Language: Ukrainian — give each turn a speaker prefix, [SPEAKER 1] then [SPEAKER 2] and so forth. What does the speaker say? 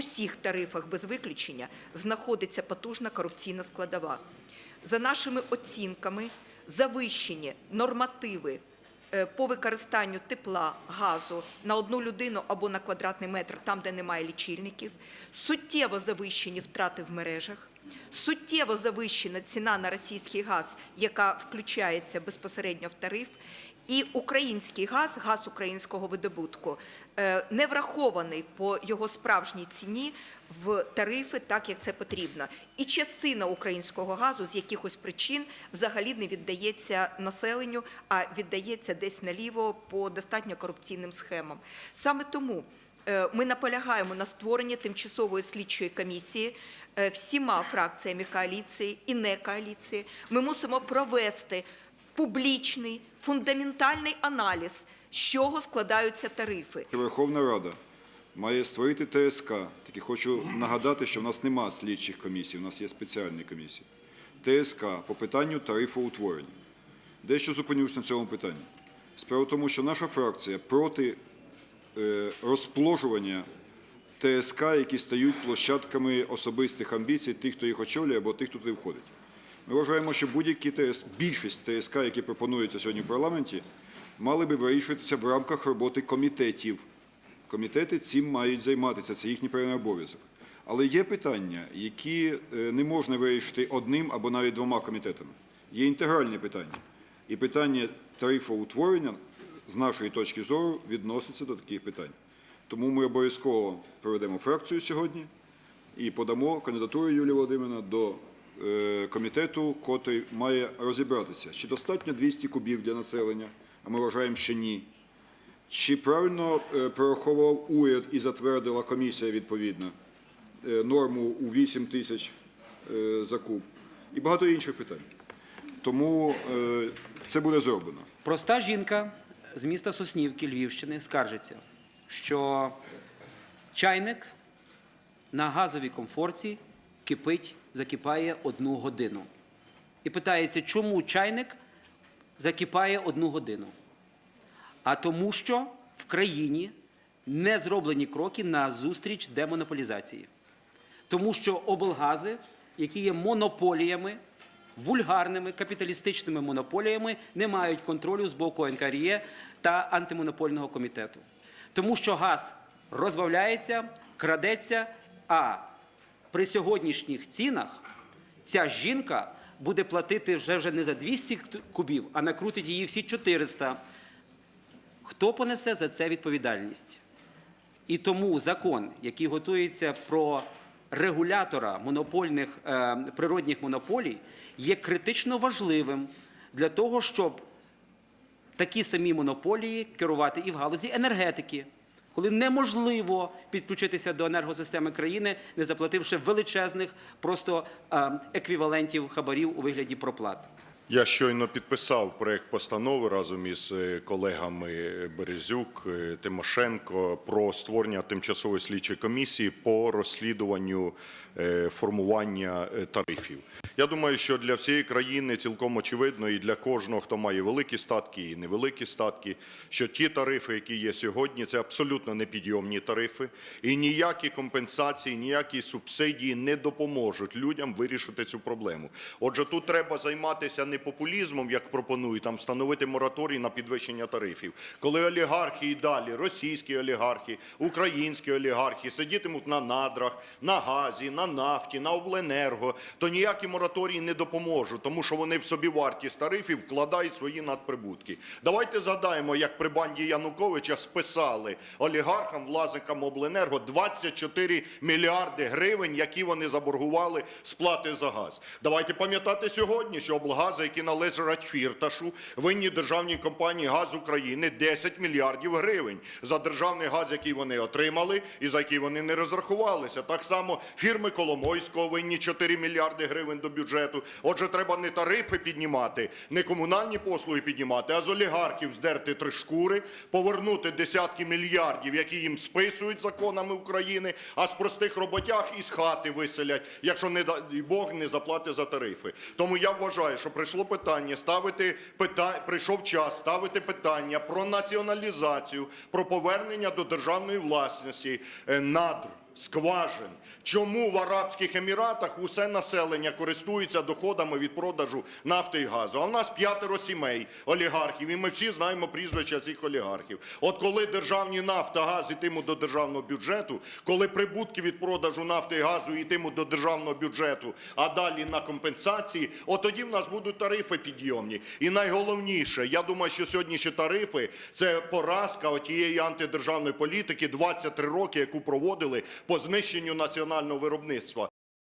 [SPEAKER 1] усіх тарифах без виключення знаходиться потужна корупційна складова. За нашими оцінками, завищені нормативи е, по використанню тепла, газу на одну людину або на квадратний метр, там, де немає лічильників, суттєво завищені втрати в мережах, суттєво завищена ціна на російський газ, яка включається безпосередньо в тариф, і український газ, газ українського видобутку, е, не врахований по його справжній ціні в тарифи, так як це потрібно. І частина українського газу з якихось причин взагалі не віддається населенню, а віддається десь наліво по достатньо корупційним схемам. Саме тому е, ми наполягаємо на створенні тимчасової слідчої комісії е, всіма фракціями коаліції і не коаліції. Ми мусимо провести публічний, фундаментальний аналіз, з чого складаються тарифи.
[SPEAKER 2] Верховна Рада має створити ТСК. Тільки хочу нагадати, що в нас нема слідчих комісій, у нас є спеціальні комісії. ТСК по питанню тарифоутворення. Дещо зупинюсь на цьому питанні. Справа в тому, що наша фракція проти е, розпложування ТСК, які стають площадками особистих амбіцій тих, хто їх очолює, або тих, хто туди входить. Ми вважаємо, що будь-які ТС, більшість ТСК, які пропонуються сьогодні в парламенті, мали би вирішуватися в рамках роботи комітетів. Комітети цим мають займатися, це їхній певний обов'язок. Але є питання, які е, не можна вирішити одним або навіть двома комітетами. Є інтегральні питання. І питання тарифоутворення, з нашої точки зору, відноситься до таких питань. Тому ми обов'язково проведемо фракцію сьогодні і подамо кандидатуру Юлії Володимирівни до комітету, котрий має розібратися, чи достатньо 200 кубів для населення, а ми вважаємо, що ні. Чи правильно е, прораховував уряд і затвердила комісія відповідна е, норму у 8 тисяч е, за куб і багато інших питань. Тому е, це буде зроблено.
[SPEAKER 3] Проста жінка з міста Соснівки Львівщини скаржиться, що чайник на газовій комфорці кипить, закипає одну годину. І питається, чому чайник закипає одну годину? А тому, що в країні не зроблені кроки на зустріч демонополізації. Тому що облгази, які є монополіями, вульгарними капіталістичними монополіями, не мають контролю з боку НКРЄ та антимонопольного комітету. Тому що газ розбавляється, крадеться, а при сьогоднішніх цінах ця жінка буде платити вже, вже не за 200 кубів, а накрутить її всі 400. Хто понесе за це відповідальність? І тому закон, який готується про регулятора монопольних е, природних монополій, є критично важливим для того, щоб такі самі монополії керувати і в галузі енергетики, коли неможливо підключитися до енергосистеми країни, не заплативши величезних просто е, еквівалентів хабарів у вигляді проплат.
[SPEAKER 4] Я щойно підписав проект постанови разом із е, колегами Березюк, е, Тимошенко про створення тимчасової слідчої комісії по розслідуванню формування тарифів. Я думаю, що для всієї країни цілком очевидно і для кожного, хто має великі статки і невеликі статки, що ті тарифи, які є сьогодні, це абсолютно непідйомні тарифи, і ніякі компенсації, ніякі субсидії не допоможуть людям вирішити цю проблему. Отже, тут треба займатися не популізмом, як пропонують, там встановити мораторій на підвищення тарифів. Коли олігархи і далі, російські олігархи, українські олігархи сидітимуть на надрах, на газі, на нафті, на обленерго, то ніякі мораторії не допоможуть, тому що вони в собі вартість тарифів вкладають свої надприбутки. Давайте згадаємо, як при банді Януковича списали олігархам, власникам обленерго 24 мільярди гривень, які вони заборгували сплати за газ. Давайте пам'ятати сьогодні, що облгази, які належать Фірташу, винні державній компанії «Газ України» 10 мільярдів гривень за державний газ, який вони отримали і за який вони не розрахувалися. Так само фірми Коломойського винні 4 мільярди гривень до бюджету. Отже, треба не тарифи піднімати, не комунальні послуги піднімати, а з олігархів здерти три шкури, повернути десятки мільярдів, які їм списують законами України, а з простих роботяг із хати виселять, якщо не дай Бог не заплатить за тарифи. Тому я вважаю, що прийшло питання ставити пита... прийшов час ставити питання про націоналізацію, про повернення до державної власності е, надр скважин. Чому в Арабських Еміратах усе населення користується доходами від продажу нафти і газу? А в нас п'ятеро сімей олігархів, і ми всі знаємо прізвища цих олігархів. От коли державні нафта, газ йтимуть до державного бюджету, коли прибутки від продажу нафти і газу йтимуть до державного бюджету, а далі на компенсації, от тоді в нас будуть тарифи підйомні. І найголовніше, я думаю, що сьогоднішні тарифи це поразка тієї антидержавної політики 23 роки, яку проводили по знищенню національного виробництва.